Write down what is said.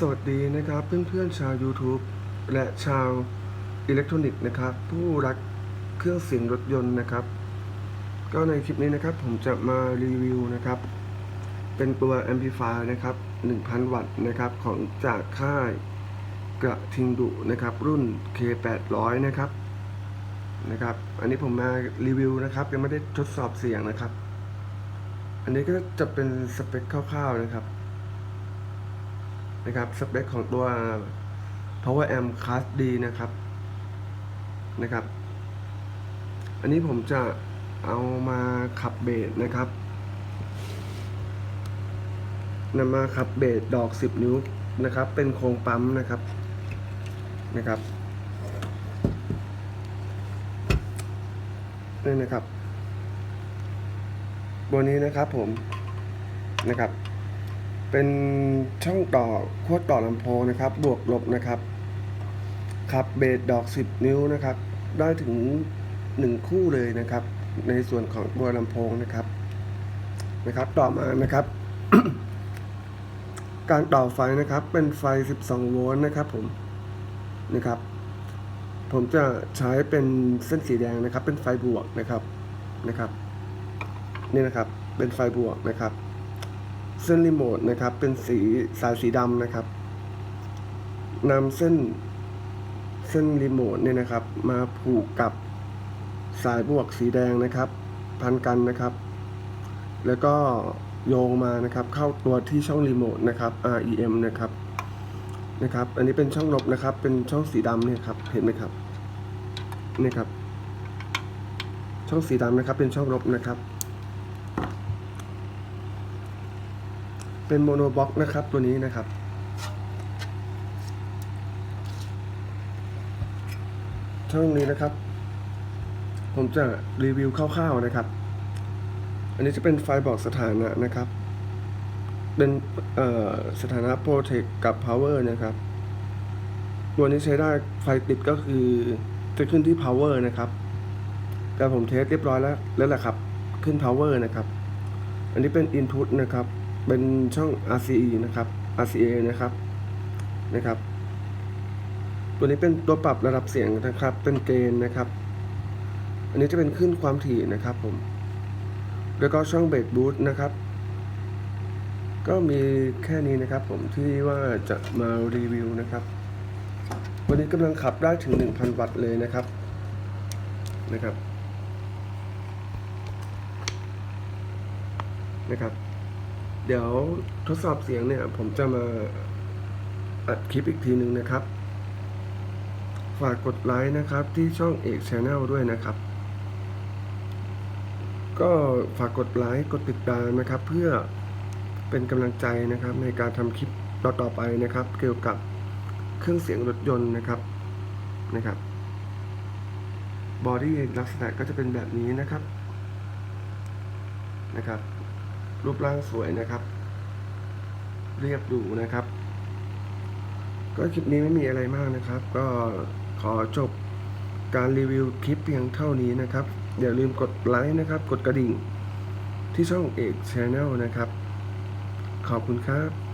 สวัสดีนะครับเพื่อนๆชาว YouTube และชาวอิเล็กทรอนิกส์นะครับ ผู้รักเครื่องเสียงรถยนต์นะครับ ก็ในคลิปนี้นะครับผมจะมารีวิวนะครับ เป็นตัว Amplifier นะครับ 1,000 วัตต์นะครับของจากค่ายกระทิงดุนะครับ รุ่น K800 นะครับนะครับ อันนี้ผมมารีวิวนะครับ ยังไม่ได้ทดสอบเสียงนะครับ อันนี้ก็จะเป็นสเปคคร่าวๆนะครับ นะครับสเปคของตัว power amp class D นะครับนะครับ อันนี้ผมจะเอามาขับเบสนะครับนำมาขับเบสดอก 10 นิ้วนะครับ เป็นโครงปั๊มนะครับนะครับนี่นะครับบนนี้นะครับผมนะครับ เป็นช่องต่อขั้วต่อลำโพงนะครับ บวกลบนะครับขับเบสดอก 10 นิ้วนะครับ ได้ถึง 1 คู่เลยนะครับ ในส่วนของตัวลำโพงนะครับนะครับ ต่อมานะครับ การต่อไฟนะครับ เป็นไฟ 12 โวลต์นะครับผมนะครับ ผมจะใช้เป็นเส้นสีแดงนะครับ เป็นไฟบวกนะครับนะครับ นี่นะครับ เป็นไฟบวกนะครับ เส้นรีโมทนะครับ เป็นสีสายสีดำนะครับนำเส้นเส้นรีโมทเนี่ยนะครับ มาผูกกับสายบวกสีแดงนะครับ พันกันนะครับ แล้วก็โยงมานะครับ เข้าตัวที่ช่องรีโมทนะครับ REM นะครับนะครับ อันนี้เป็นช่องลบนะครับ เป็นช่องสีดำเนี่ยครับ เห็นไหมครับนี่ครับ ช่องสีดำนะครับ เป็นช่องลบนะครับ เป็นโมโนบ็อกนะครับตัวนี้นะครับช่องนี้นะครับ ผมจะรีวิวคร่าวๆนะครับ อันนี้จะเป็นไฟบอกสถานะนะครับ เป็นสถานะ Protect กับ Power นะครับ ตัวนี้ใช้ได้ไฟติดก็คือจะขึ้นที่ Power นะครับ แต่ผมเทสเรียบร้อยแล้วแล้วแหละครับ ขึ้น Power นะครับ อันนี้เป็น Input นะครับ เป็นช่อง RCE นะครับ RCA นะครับนะครับ ตัวนี้เป็นตัวปรับระดับเสียงนะครับ เป็นเกณฑ์นะครับ อันนี้จะเป็นขึ้นความถี่นะครับผมแล้วก็ช่องเบสบู t นะครับ ก็มีแค่นี้นะครับผมที่ว่าจะมารีวิวนะครับ วันนี้กำลังขับได้ถึง 1,000 วัตต์เลยนะครับนะครับนะครับ เดี๋ยวทดสอบเสียงเนี่ย ผมจะมาอัดคลิปอีกทีหนึ่งนะครับ ฝากกดไลค์นะครับที่ช่องเอกชาแนลด้วยนะครับ ก็ฝากกดไลค์กดติดตามนะครับ เพื่อเป็นกำลังใจนะครับ ในการทำคลิปต่อๆไปนะครับ เกี่ยวกับเครื่องเสียงรถยนต์นะครับนะครับบอดี้ลักษณะก็จะเป็นแบบนี้นะครับนะครับ รูปร่างสวยนะครับ เรียบดูนะครับ ก็คลิปนี้ไม่มีอะไรมากนะครับ ก็ขอจบการรีวิวคลิปเพียงเท่านี้นะครับ อย่าลืมกดไลค์นะครับ กดกระดิ่งที่ช่องเอกชาแนลนะครับ ขอบคุณครับ